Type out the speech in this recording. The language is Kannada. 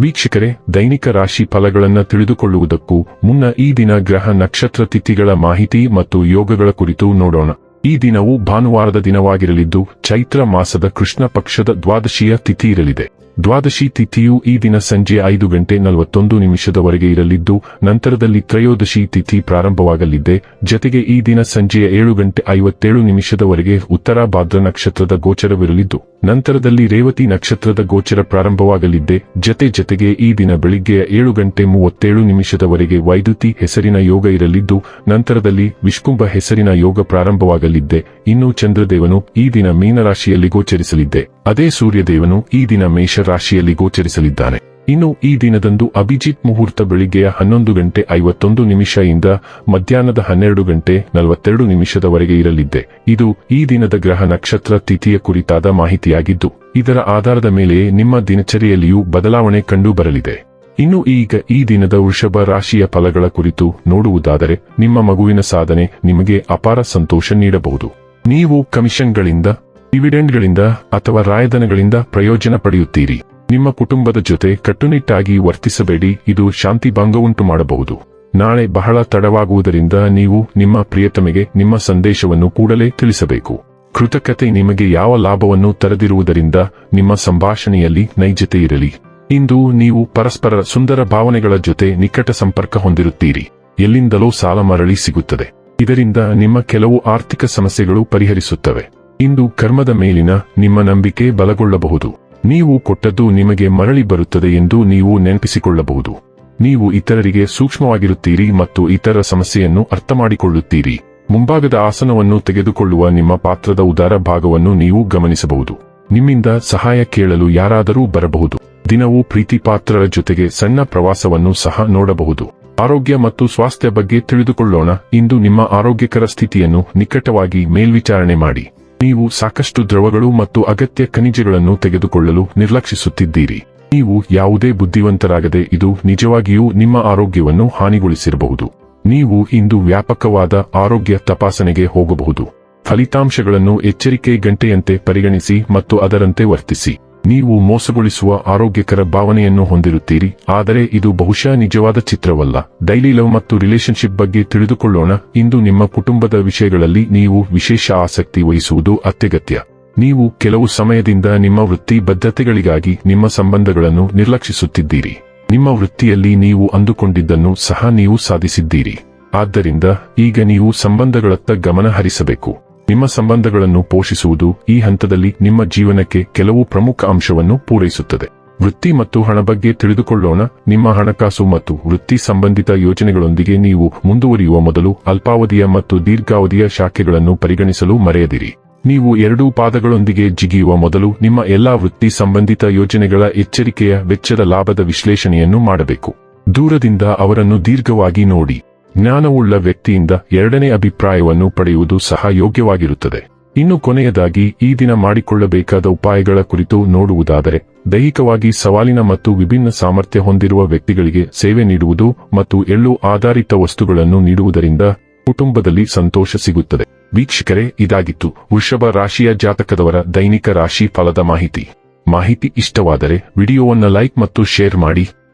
ವೀಕ್ಷಕರೇ, ದೈನಿಕ ರಾಶಿ ಫಲಗಳನ್ನು ತಿಳಿದುಕೊಳ್ಳುವುದಕ್ಕೂ ಮುನ್ನ ಈ ದಿನ ಗ್ರಹ ನಕ್ಷತ್ರ ತಿಥಿಗಳ ಮಾಹಿತಿ ಮತ್ತು ಯೋಗಗಳ ಕುರಿತು ನೋಡೋಣ. ಈ ದಿನವು ಭಾನುವಾರದ ದಿನವಾಗಿರಲಿದ್ದು, ಚೈತ್ರ ಮಾಸದ ಕೃಷ್ಣ ಪಕ್ಷದ ದ್ವಾದಶಿಯ ತಿಥಿ ಇರಲಿದೆ. ದ್ವಾದಶಿ ತಿಥಿಯು ಈ ದಿನ ಸಂಜೆ ಐದು ಗಂಟೆ ನಲವತ್ತೊಂದು ನಿಮಿಷದವರೆಗೆ ಇರಲಿದ್ದು, ನಂತರದಲ್ಲಿ ತ್ರಯೋದಶಿ ತಿಥಿ ಪ್ರಾರಂಭವಾಗಲಿದೆ. ಜತೆಗೆ ಈ ದಿನ ಸಂಜೆಯ ಏಳು ಗಂಟೆ ಐವತ್ತೇಳು ನಿಮಿಷದವರೆಗೆ ಉತ್ತರ ಭಾದ್ರ ನಕ್ಷತ್ರದ ಗೋಚರವಿರಲಿದ್ದು. ನಂತರದಲ್ಲಿ ರೇವತಿ ನಕ್ಷತ್ರದ ಗೋಚರ ಪ್ರಾರಂಭವಾಗಲಿದ್ದೆ. ಜತೆ ಜತೆಗೆ ಈ ದಿನ ಬೆಳಿಗ್ಗೆಯ ಏಳು ಗಂಟೆ ಮೂವತ್ತೇಳು ನಿಮಿಷದವರೆಗೆ ವೈದ್ಯುತಿ ಹೆಸರಿನ ಯೋಗ ಇರಲಿದ್ದು, ನಂತರದಲ್ಲಿ ವಿಷ್ಕುಂಭ ಹೆಸರಿನ ಯೋಗ ಪ್ರಾರಂಭವಾಗಲಿದ್ದೆ. ಇನ್ನು ಚಂದ್ರದೇವನು ಈ ದಿನ ಮೀನರಾಶಿಯಲ್ಲಿ ಗೋಚರಿಸಲಿದ್ದೆ. ಅದೇ ಸೂರ್ಯದೇವನು ಈ ದಿನ ಮೇಷ ರಾಶಿಯಲ್ಲಿ ಗೋಚರಿಸಲಿದ್ದಾನೆ. ಇನ್ನು ಈ ದಿನದಂದು ಅಭಿಜಿತ್ ಮುಹೂರ್ತ ಬೆಳಿಗ್ಗೆಯ ಹನ್ನೊಂದು ಗಂಟೆ ಐವತ್ತೊಂದು ನಿಮಿಷದಿಂದ ಮಧ್ಯಾಹ್ನದ ಹನ್ನೆರಡು ಗಂಟೆ ನಲವತ್ತೆರಡು ನಿಮಿಷದವರೆಗೆ ಇರಲಿದ್ದೆ ಇದು ಈ ದಿನದ ಗ್ರಹ ನಕ್ಷತ್ರ ತಿಥಿಯ ಕುರಿತಾದ ಮಾಹಿತಿಯಾಗಿದ್ದು, ಇದರ ಆಧಾರದ ಮೇಲೆ ನಿಮ್ಮ ದಿನಚರಿಯಲ್ಲಿಯೂ ಬದಲಾವಣೆ ಕಂಡು ಬರಲಿದೆ ಇನ್ನು ಈಗ ಈ ದಿನದ ವೃಷಭ ರಾಶಿಯ ಫಲಗಳ ಕುರಿತು ನೋಡುವುದಾದರೆ, ನಿಮ್ಮ ಮಗುವಿನ ಸಾಧನೆ ನಿಮಗೆ ಅಪಾರ ಸಂತೋಷ ನೀಡಬಹುದು. ನೀವು ಕಮಿಷನ್ಗಳಿಂದ, ಡಿವಿಡೆಂಡ್ಗಳಿಂದ ಅಥವಾ ರಾಯಧನಗಳಿಂದ ಪ್ರಯೋಜನ ಪಡೆಯುತ್ತೀರಿ. ನಿಮ್ಮ ಕುಟುಂಬದ ಜೊತೆ ಕಟ್ಟುನಿಟ್ಟಾಗಿ ವರ್ತಿಸಬೇಡಿ, ಇದು ಶಾಂತಿ ಭಂಗವುಂಟು ಮಾಡಬಹುದು. ನಾಳೆ ಬಹಳ ತಡವಾಗುವುದರಿಂದ ನೀವು ನಿಮ್ಮ ಪ್ರಿಯತಮೆಗೆ ನಿಮ್ಮ ಸಂದೇಶವನ್ನು ಕೂಡಲೇ ತಿಳಿಸಬೇಕು. ಕೃತಕತೆ ನಿಮಗೆ ಯಾವ ಲಾಭವನ್ನು ತರದಿರುವುದರಿಂದ ನಿಮ್ಮ ಸಂಭಾಷಣೆಯಲ್ಲಿ ನೈಜತೆ ಇರಲಿ ಇಂದು ನೀವು ಪರಸ್ಪರ ಸುಂದರ ಭಾವನೆಗಳ ಜೊತೆ ನಿಕಟ ಸಂಪರ್ಕ ಹೊಂದಿರುತ್ತೀರಿ. ಎಲ್ಲಿಂದಲೋ ಸಾಲ ಮರಳಿ ಸಿಗುತ್ತದೆ. ಇದರಿಂದ ನಿಮ್ಮ ಕೆಲವು ಆರ್ಥಿಕ ಸಮಸ್ಯೆಗಳು ಪರಿಹರಿಸುತ್ತವೆ. ಇಂದು ಕರ್ಮದ ಮೇಲಿನ ನಿಮ್ಮ ನಂಬಿಕೆ ಬಲಗೊಳ್ಳಬಹುದು. ನೀವು ಕೊಟ್ಟದ್ದು ನಿಮಗೆ ಮರಳಿ ಬರುತ್ತದೆ ಎಂದು ನೀವು ನೆನಪಿಸಿಕೊಳ್ಳಬಹುದು. ನೀವು ಇತರರಿಗೆ ಸೂಕ್ಷ್ಮವಾಗಿರುತ್ತೀರಿ ಮತ್ತು ಇತರ ಸಮಸ್ಯೆಯನ್ನು ಅರ್ಥಮಾಡಿಕೊಳ್ಳುತ್ತೀರಿ. ಮುಂಭಾಗದ ಆಸನವನ್ನು ತೆಗೆದುಕೊಳ್ಳುವ ನಿಮ್ಮ ಪಾತ್ರದ ಉದಾರ ಭಾಗವನ್ನು ನೀವು ಗಮನಿಸಬಹುದು. ನಿಮ್ಮಿಂದ ಸಹಾಯ ಕೇಳಲು ಯಾರಾದರೂ ಬರಬಹುದು. ದಿನವೂ ಪ್ರೀತಿ ಪಾತ್ರರ ಜೊತೆಗೆ ಸಣ್ಣ ಪ್ರವಾಸವನ್ನು ಸಹ ನೋಡಬಹುದು. ಆರೋಗ್ಯ ಮತ್ತು ಸ್ವಾಸ್ಥ್ಯ ಬಗ್ಗೆ ತಿಳಿದುಕೊಳ್ಳೋಣ. ಇಂದು ನಿಮ್ಮ ಆರೋಗ್ಯಕರ ಸ್ಥಿತಿಯನ್ನು ನಿಕಟವಾಗಿ ಮೇಲ್ವಿಚಾರಣೆ ಮಾಡಿ. ನೀವು ಸಾಕಷ್ಟು ದ್ರವಗಳು ಮತ್ತು ಅಗತ್ಯ ಖನಿಜಗಳನ್ನು ತೆಗೆದುಕೊಳ್ಳಲು ನಿರ್ಲಕ್ಷಿಸುತ್ತಿದ್ದೀರಿ. ನೀವು ಯಾವುದೇ ಬುದ್ಧಿವಂತರಾಗದೆ ಇದು ನಿಜವಾಗಿಯೂ ನಿಮ್ಮ ಆರೋಗ್ಯವನ್ನು ಹಾನಿಗೊಳಿಸಿರಬಹುದು. ನೀವು ಇಂದು ವ್ಯಾಪಕವಾದ ಆರೋಗ್ಯ ತಪಾಸಣೆಗೆ ಹೋಗಬಹುದು. ಫಲಿತಾಂಶಗಳನ್ನು ಎಚ್ಚರಿಕೆ ಗಂಟೆಯಂತೆ ಪರಿಗಣಿಸಿ ಮತ್ತು ಅದರಂತೆ ವರ್ತಿಸಿ. ನೀವು ಮೋಸಗೊಳಿಸುವ ಆರೋಗ್ಯಕರ ಭಾವನೆಯನ್ನು ಹೊಂದಿರುತ್ತೀರಿ. ಆದರೆ ಇದು ಬಹುಶಃ ನಿಜವಾದ ಚಿತ್ರವಲ್ಲ. ಡೈಲಿ ಲವ್ ಮತ್ತು ರಿಲೇಶನ್ಶಿಪ್ ಬಗ್ಗೆ ತಿಳಿದುಕೊಳ್ಳೋಣ. ಇಂದು ನಿಮ್ಮ ಕುಟುಂಬದ ವಿಷಯಗಳಲ್ಲಿ ನೀವು ವಿಶೇಷ ಆಸಕ್ತಿ ವಹಿಸುವುದು ಅತ್ಯಗತ್ಯ. ನೀವು ಕೆಲವು ಸಮಯದಿಂದ ನಿಮ್ಮ ವೃತ್ತಿ ಬದ್ಧತೆಗಳಿಗಾಗಿ ನಿಮ್ಮ ಸಂಬಂಧಗಳನ್ನು ನಿರ್ಲಕ್ಷಿಸುತ್ತಿದ್ದೀರಿ. ನಿಮ್ಮ ವೃತ್ತಿಯಲ್ಲಿ ನೀವು ಅಂದುಕೊಂಡಿದ್ದನ್ನು ಸಹ ನೀವು ಸಾಧಿಸಿದ್ದೀರಿ. ಆದ್ದರಿಂದ ಈಗ ನೀವು ಸಂಬಂಧಗಳತ್ತ ಗಮನ ಹರಿಸಬೇಕು. ನಿಮ್ಮ ಸಂಬಂಧಗಳನ್ನು ಪೋಷಿಸುವುದು ಈ ಹಂತದಲ್ಲಿ ನಿಮ್ಮ ಜೀವನಕ್ಕೆ ಕೆಲವು ಪ್ರಮುಖ ಅಂಶವನ್ನು ಪೂರೈಸುತ್ತದೆ. ವೃತ್ತಿ ಮತ್ತು ಹಣ ಬಗ್ಗೆ ತಿಳಿದುಕೊಳ್ಳೋಣ. ನಿಮ್ಮ ಹಣಕಾಸು ಮತ್ತು ವೃತ್ತಿ ಸಂಬಂಧಿತ ಯೋಜನೆಗಳೊಂದಿಗೆ ನೀವು ಮುಂದುವರಿಯುವ ಮೊದಲು ಅಲ್ಪಾವಧಿಯ ಮತ್ತು ದೀರ್ಘಾವಧಿಯ ಶಾಖೆಗಳನ್ನು ಪರಿಗಣಿಸಲು ಮರೆಯದಿರಿ. ನೀವು ಎರಡೂ ಪಾದಗಳೊಂದಿಗೆ ಜಿಗಿಯುವ ಮೊದಲು ನಿಮ್ಮ ಎಲ್ಲಾ ವೃತ್ತಿ ಸಂಬಂಧಿತ ಯೋಜನೆಗಳ ಎಚ್ಚರಿಕೆಯ ವೆಚ್ಚದ ಲಾಭದ ವಿಶ್ಲೇಷಣೆಯನ್ನು ಮಾಡಬೇಕು. ದೂರದಿಂದ ಅವರನ್ನು ದೀರ್ಘವಾಗಿ ನೋಡಿ. ಜ್ಞಾನವುಳ್ಳ ವ್ಯಕ್ತಿಯಿಂದ ಎರಡನೇ ಅಭಿಪ್ರಾಯವನ್ನು ಪಡೆಯುವುದು ಸಹ ಯೋಗ್ಯವಾಗಿರುತ್ತದೆ. ಇನ್ನು ಕೊನೆಯದಾಗಿ, ಈ ದಿನ ಮಾಡಿಕೊಳ್ಳಬೇಕಾದ ಉಪಾಯಗಳ ಕುರಿತು ನೋಡುವುದಾದರೆ, ದೈಹಿಕವಾಗಿ ಸವಾಲಿನ ಮತ್ತು ವಿಭಿನ್ನ ಸಾಮರ್ಥ್ಯ ಹೊಂದಿರುವ ವ್ಯಕ್ತಿಗಳಿಗೆ ಸೇವೆ ನೀಡುವುದು ಮತ್ತು ಎಳ್ಳು ಆಧಾರಿತ ವಸ್ತುಗಳನ್ನು ನೀಡುವುದರಿಂದ ಕುಟುಂಬದಲ್ಲಿ ಸಂತೋಷ ಸಿಗುತ್ತದೆ. ವೀಕ್ಷಕರೇ, ಇದಾಗಿತ್ತು ವೃಷಭ ರಾಶಿಯ ಜಾತಕದವರ ದೈನಿಕ ರಾಶಿ ಫಲದ ಮಾಹಿತಿ. ಮಾಹಿತಿ ಇಷ್ಟವಾದರೆ ವಿಡಿಯೋವನ್ನು ಲೈಕ್ ಮತ್ತು ಶೇರ್ ಮಾಡಿ.